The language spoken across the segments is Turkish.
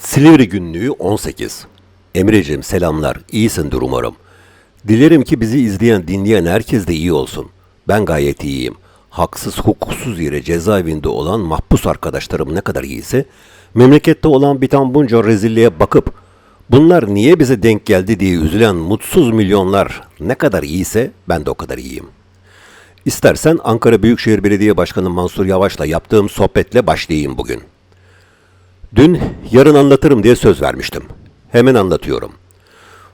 Silivri Günlüğü 18 Emreciğim selamlar, iyisindir umarım. Dilerim ki bizi izleyen, dinleyen herkes de iyi olsun. Ben gayet iyiyim. Haksız, hukuksuz yere cezaevinde olan mahpus arkadaşlarım ne kadar iyiyse, memlekette olan biten bunca rezilliğe bakıp, bunlar niye bize denk geldi diye üzülen mutsuz milyonlar ne kadar iyiyse ben de o kadar iyiyim. İstersen Ankara Büyükşehir Belediye Başkanı Mansur Yavaş'la yaptığım sohbetle başlayayım bugün. Dün yarın anlatırım diye söz vermiştim. Hemen anlatıyorum.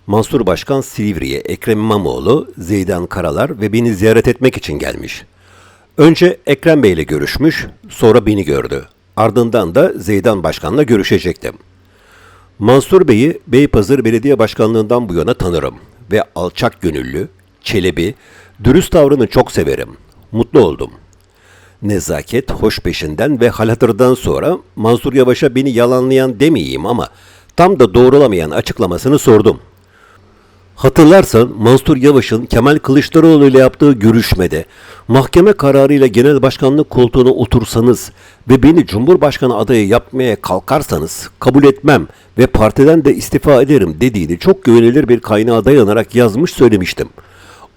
Mansur Başkan Silivri'ye Ekrem İmamoğlu, Zeydan Karalar ve beni ziyaret etmek için gelmiş. Önce Ekrem Bey ile görüşmüş, sonra beni gördü. Ardından da Zeydan Başkan'la görüşecektim. Mansur Bey'i Beypazarı Belediye Başkanlığından bu yana tanırım ve alçak gönüllü, çelebi, dürüst tavrını çok severim. Mutlu oldum. Nezaket, hoş peşinden ve halhatırdan sonra Mansur Yavaş'a beni yalanlayan demeyeyim ama tam da doğrulamayan açıklamasını sordum. Hatırlarsan Mansur Yavaş'ın Kemal Kılıçdaroğlu ile yaptığı görüşmede mahkeme kararıyla genel başkanlık koltuğuna otursanız ve beni Cumhurbaşkanı adayı yapmaya kalkarsanız kabul etmem ve partiden de istifa ederim dediğini çok güvenilir bir kaynağa dayanarak yazmış söylemiştim.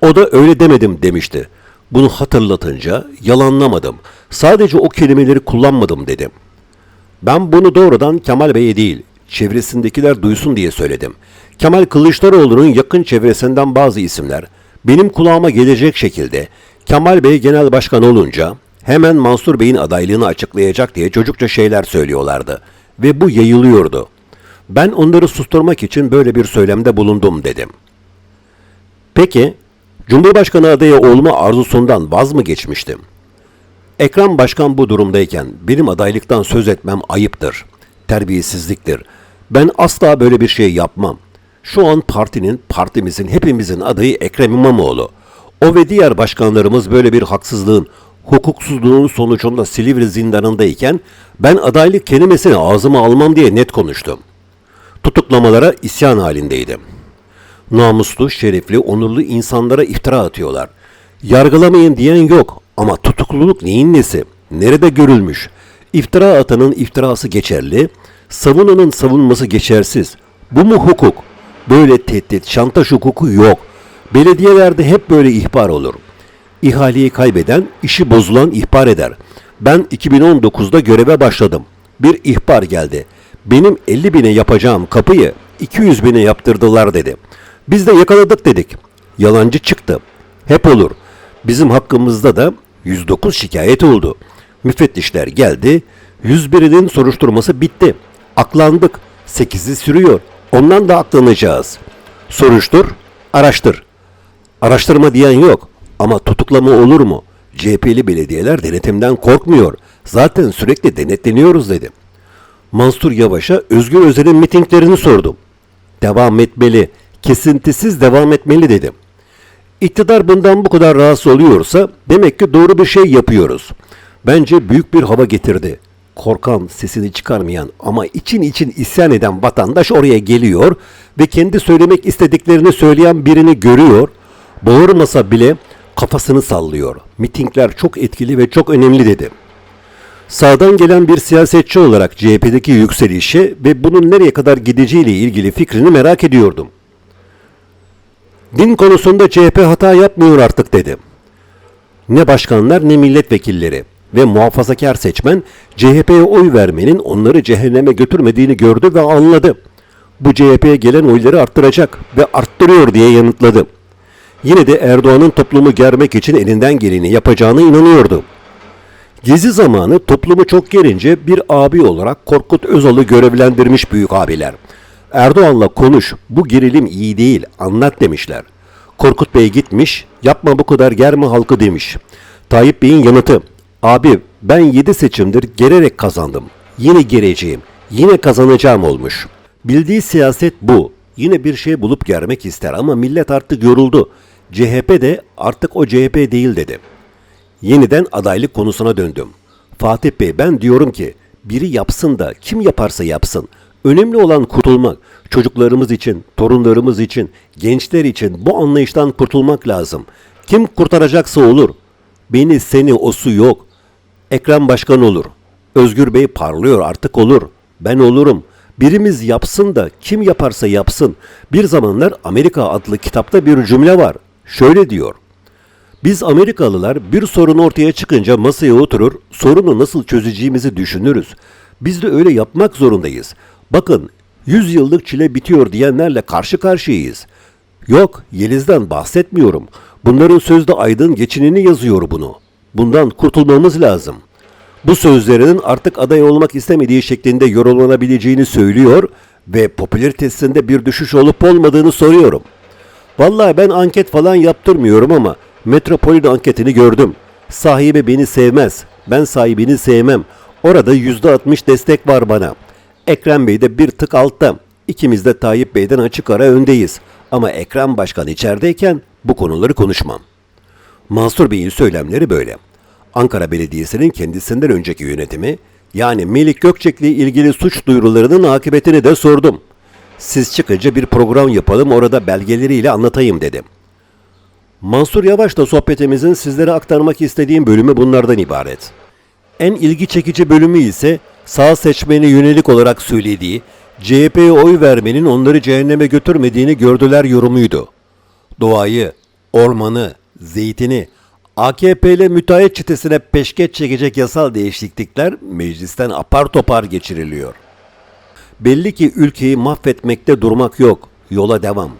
O da öyle demedim demişti. Bunu hatırlatınca yalanlamadım. Sadece o kelimeleri kullanmadım dedim. Ben bunu doğrudan Kemal Bey'e değil, çevresindekiler duysun diye söyledim. Kemal Kılıçdaroğlu'nun yakın çevresinden bazı isimler benim kulağıma gelecek şekilde Kemal Bey genel başkan olunca hemen Mansur Bey'in adaylığını açıklayacak diye çocukça şeyler söylüyorlardı ve bu yayılıyordu. Ben onları susturmak için böyle bir söylemde bulundum dedim. Peki, Cumhurbaşkanı adayı olma arzusundan vaz mı geçmiştim? Ekrem Başkan bu durumdayken benim adaylıktan söz etmem ayıptır, terbiyesizliktir. Ben asla böyle bir şey yapmam. Şu an partinin, partimizin, hepimizin adayı Ekrem İmamoğlu. O ve diğer başkanlarımız böyle bir haksızlığın, hukuksuzluğun sonucunda Silivri zindanındayken ben adaylık kelimesini ağzıma almam diye net konuştum. Tutuklamalara isyan halindeydim. Namuslu, şerefli, onurlu insanlara iftira atıyorlar. Yargılamayın diyen yok ama tutukluluk neyin nesi? Nerede görülmüş? İftira atanın iftirası geçerli, savunanın savunması geçersiz. Bu mu hukuk? Böyle tehdit, şantaj hukuku yok. Belediyelerde hep böyle ihbar olur. İhaleyi kaybeden, işi bozulan ihbar eder. Ben 2019'da göreve başladım. Bir ihbar geldi. Benim 50 bine yapacağım kapıyı 200 bine yaptırdılar dedi. Biz de yakaladık dedik. Yalancı çıktı. Hep olur. Bizim hakkımızda da 109 şikayet oldu. Müfettişler geldi. 101'inin soruşturması bitti. Aklandık. 8'i sürüyor. Ondan da aklanacağız. Soruştur, araştır. Araştırma diyen yok. Ama tutuklama olur mu? CHP'li belediyeler denetimden korkmuyor. Zaten sürekli denetleniyoruz dedi. Mansur Yavaş'a Özgür Özel'in mitinglerini sordum. Devam etmeli, kesintisiz devam etmeli dedim. İktidar bundan bu kadar rahatsız oluyorsa demek ki doğru bir şey yapıyoruz. Bence büyük bir hava getirdi. Korkan, sesini çıkarmayan ama için için isyan eden vatandaş oraya geliyor ve kendi söylemek istediklerini söyleyen birini görüyor. Bağırmasa bile kafasını sallıyor. Mitingler çok etkili ve çok önemli dedi. Sağdan gelen bir siyasetçi olarak CHP'deki yükselişi ve bunun nereye kadar gideceğiyle ilgili fikrini merak ediyordum. Din konusunda CHP hata yapmıyor artık dedi. Ne başkanlar ne milletvekilleri ve muhafazakar seçmen CHP'ye oy vermenin onları cehenneme götürmediğini gördü ve anladı. Bu CHP'ye gelen oyları arttıracak ve arttırıyor diye yanıtladı. Yine de Erdoğan'ın toplumu germek için elinden geleni yapacağına inanıyordu. Gezi zamanı toplumu çok gerince bir abi olarak Korkut Özal'ı görevlendirmiş büyük abiler. Erdoğan'la konuş, bu gerilim iyi değil, anlat demişler. Korkut Bey gitmiş, yapma bu kadar germe halkı demiş. Tayyip Bey'in yanıtı, abi ben 7 seçimdir gererek kazandım. Yine gereceğim, yine kazanacağım olmuş. Bildiği siyaset bu. Yine bir şey bulup germek ister ama millet artık yoruldu. CHP de artık o CHP değil dedi. Yeniden adaylık konusuna döndüm. Fatih Bey ben diyorum ki biri yapsın da kim yaparsa yapsın. Önemli olan kurtulmak. Çocuklarımız için, torunlarımız için, gençler için bu anlayıştan kurtulmak lazım. Kim kurtaracaksa olur. Beni seni o su yok. Ekrem Başkan olur. Özgür Bey parlıyor artık olur. Ben olurum. Birimiz yapsın da kim yaparsa yapsın. Bir zamanlar Amerika adlı kitapta bir cümle var. Şöyle diyor. Biz Amerikalılar bir sorun ortaya çıkınca masaya oturur, sorunu nasıl çözeceğimizi düşünürüz. Biz de öyle yapmak zorundayız. Bakın, 100 yıllık çile bitiyor diyenlerle karşı karşıyayız. Yok, Yeliz'den bahsetmiyorum. Bunların sözde aydın geçinini yazıyor bunu. Bundan kurtulmamız lazım. Bu sözlerinin artık aday olmak istemediği şeklinde yorumlanabileceğini söylüyor ve popülaritesinde bir düşüş olup olmadığını soruyorum. Vallahi ben anket falan yaptırmıyorum ama Metropolin anketini gördüm. Sahibi beni sevmez. Ben sahibini sevmem. Orada yüzde altmış destek var bana. Ekrem Bey de bir tık altta. İkimiz de Tayyip Bey'den açık ara öndeyiz. Ama Ekrem Başkan içerideyken bu konuları konuşmam. Mansur Bey'in söylemleri böyle. Ankara Belediyesi'nin kendisinden önceki yönetimi, yani Melik Gökçek'le ilgili suç duyurularının akıbetini de sordum. Siz çıkınca bir program yapalım orada belgeleriyle anlatayım dedim. Mansur Yavaş'la sohbetimizin sizlere aktarmak istediğim bölümü bunlardan ibaret. En ilgi çekici bölümü ise sağ seçmene yönelik olarak söylediği CHP'ye oy vermenin onları cehenneme götürmediğini gördüler yorumuydu. Doğayı, ormanı, zeytini, AKP müteahhit çetesine peşkeş çekecek yasal değişiklikler meclisten apar topar geçiriliyor. Belli ki ülkeyi mahvetmekte durmak yok. Yola devam.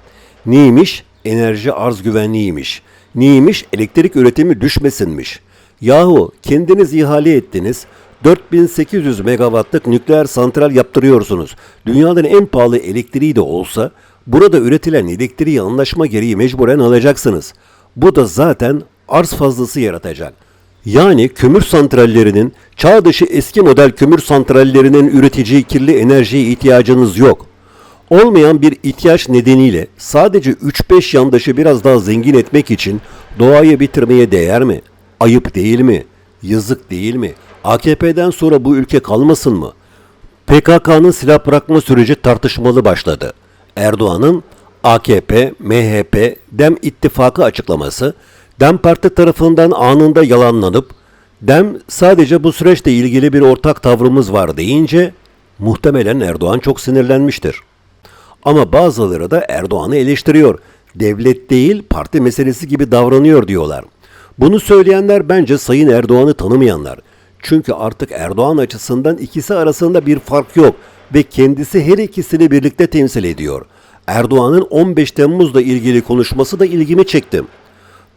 Neymiş? Enerji arz güvenliğiymiş. Neymiş? Elektrik üretimi düşmesinmiş. Yahu kendiniz ihale ettiniz. 4800 megawattlık nükleer santral yaptırıyorsunuz. Dünyanın en pahalı elektriği de olsa burada üretilen elektriği anlaşma gereği mecburen alacaksınız. Bu da zaten arz fazlası yaratacak. Yani kömür santrallerinin, çağ dışı eski model kömür santrallerinin üreteceği kirli enerjiye ihtiyacınız yok. Olmayan bir ihtiyaç nedeniyle sadece 3-5 yandaşı biraz daha zengin etmek için doğayı bitirmeye değer mi? Ayıp değil mi? Yazık değil mi? AKP'den sonra bu ülke kalmasın mı? PKK'nın silah bırakma süreci tartışmalı başladı. Erdoğan'ın AKP, MHP, DEM ittifakı açıklaması DEM Parti tarafından anında yalanlanıp DEM sadece bu süreçle ilgili bir ortak tavrımız var deyince muhtemelen Erdoğan çok sinirlenmiştir. Ama bazıları da Erdoğan'ı eleştiriyor. Devlet değil parti meselesi gibi davranıyor diyorlar. Bunu söyleyenler bence Sayın Erdoğan'ı tanımayanlar. Çünkü artık Erdoğan açısından ikisi arasında bir fark yok ve kendisi her ikisini birlikte temsil ediyor. Erdoğan'ın 15 Temmuz'la ilgili konuşması da ilgimi çekti.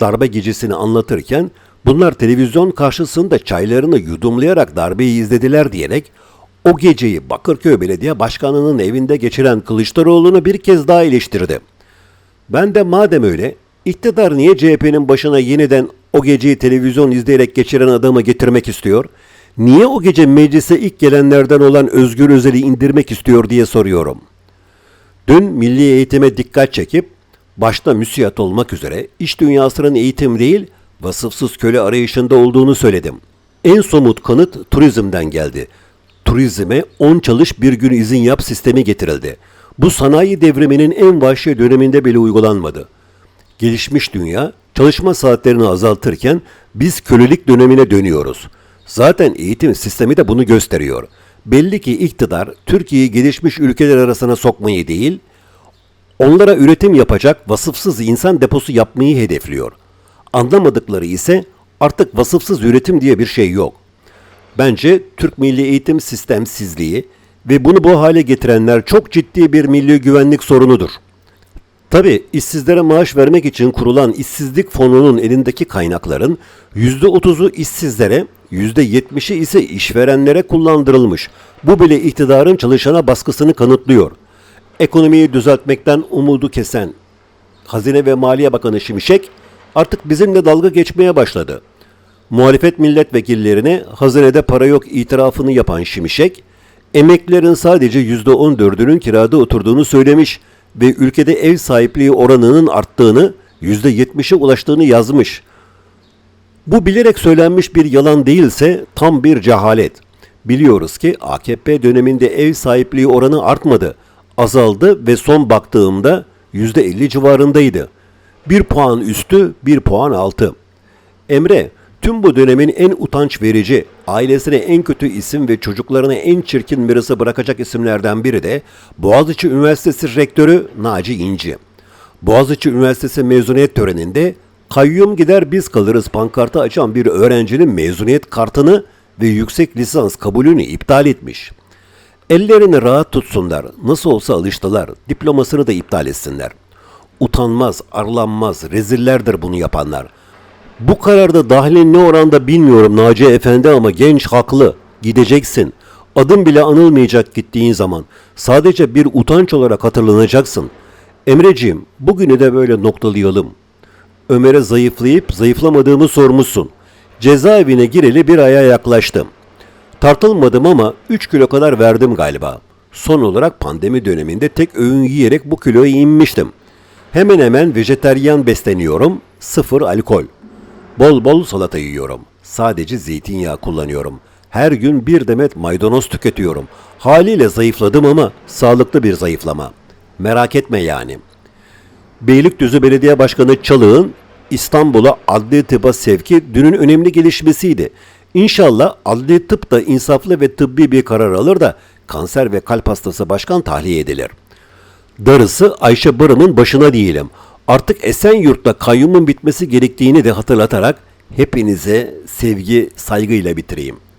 Darbe gecesini anlatırken bunlar televizyon karşısında çaylarını yudumlayarak darbeyi izlediler diyerek o geceyi Bakırköy Belediye Başkanı'nın evinde geçiren Kılıçdaroğlu'nu bir kez daha eleştirdi. Ben de madem öyle, iktidar niye CHP'nin başına yeniden o geceyi televizyon izleyerek geçiren adamı getirmek istiyor? Niye o gece meclise ilk gelenlerden olan Özgür Özel'i indirmek istiyor diye soruyorum. Dün milli eğitime dikkat çekip, başta müsiyat olmak üzere iş dünyasının eğitim değil, vasıfsız köle arayışında olduğunu söyledim. En somut kanıt turizmden geldi turizme 10 çalış bir gün izin yap sistemi getirildi. Bu sanayi devriminin en vahşi döneminde bile uygulanmadı. Gelişmiş dünya çalışma saatlerini azaltırken biz kölelik dönemine dönüyoruz. Zaten eğitim sistemi de bunu gösteriyor. Belli ki iktidar Türkiye'yi gelişmiş ülkeler arasına sokmayı değil, onlara üretim yapacak vasıfsız insan deposu yapmayı hedefliyor. Anlamadıkları ise artık vasıfsız üretim diye bir şey yok. Bence Türk milli eğitim sistemsizliği ve bunu bu hale getirenler çok ciddi bir milli güvenlik sorunudur. Tabi işsizlere maaş vermek için kurulan işsizlik fonunun elindeki kaynakların %30'u işsizlere, %70'i ise işverenlere kullandırılmış. Bu bile iktidarın çalışana baskısını kanıtlıyor. Ekonomiyi düzeltmekten umudu kesen Hazine ve Maliye Bakanı Şimşek artık bizimle dalga geçmeye başladı muhalefet milletvekillerine hazinede para yok itirafını yapan Şimşek, emeklilerin sadece %14'ünün kirada oturduğunu söylemiş ve ülkede ev sahipliği oranının arttığını, %70'e ulaştığını yazmış. Bu bilerek söylenmiş bir yalan değilse tam bir cehalet. Biliyoruz ki AKP döneminde ev sahipliği oranı artmadı, azaldı ve son baktığımda %50 civarındaydı. Bir puan üstü, bir puan altı. Emre, Tüm bu dönemin en utanç verici, ailesine en kötü isim ve çocuklarına en çirkin mirası bırakacak isimlerden biri de Boğaziçi Üniversitesi Rektörü Naci İnci. Boğaziçi Üniversitesi mezuniyet töreninde kayyum gider biz kalırız pankartı açan bir öğrencinin mezuniyet kartını ve yüksek lisans kabulünü iptal etmiş. Ellerini rahat tutsunlar. Nasıl olsa alıştılar. Diplomasını da iptal etsinler. Utanmaz, arlanmaz, rezillerdir bunu yapanlar. Bu kararda dahilin ne oranda bilmiyorum Naci Efendi ama genç haklı. Gideceksin. Adım bile anılmayacak gittiğin zaman. Sadece bir utanç olarak hatırlanacaksın. Emreciğim, bugünü de böyle noktalayalım. Ömer'e zayıflayıp zayıflamadığımı sormuşsun. Cezaevine gireli bir aya yaklaştım. Tartılmadım ama 3 kilo kadar verdim galiba. Son olarak pandemi döneminde tek öğün yiyerek bu kiloya inmiştim. Hemen hemen vejeteryan besleniyorum, sıfır alkol. Bol bol salata yiyorum. Sadece zeytinyağı kullanıyorum. Her gün bir demet maydanoz tüketiyorum. Haliyle zayıfladım ama sağlıklı bir zayıflama. Merak etme yani. Beylikdüzü Belediye Başkanı Çalık'ın İstanbul'a adli tıba sevki dünün önemli gelişmesiydi. İnşallah adli tıp da insaflı ve tıbbi bir karar alır da kanser ve kalp hastası başkan tahliye edilir. Darısı Ayşe Barım'ın başına diyelim. Artık Esenyurt'ta kayyumun bitmesi gerektiğini de hatırlatarak hepinize sevgi, saygıyla bitireyim.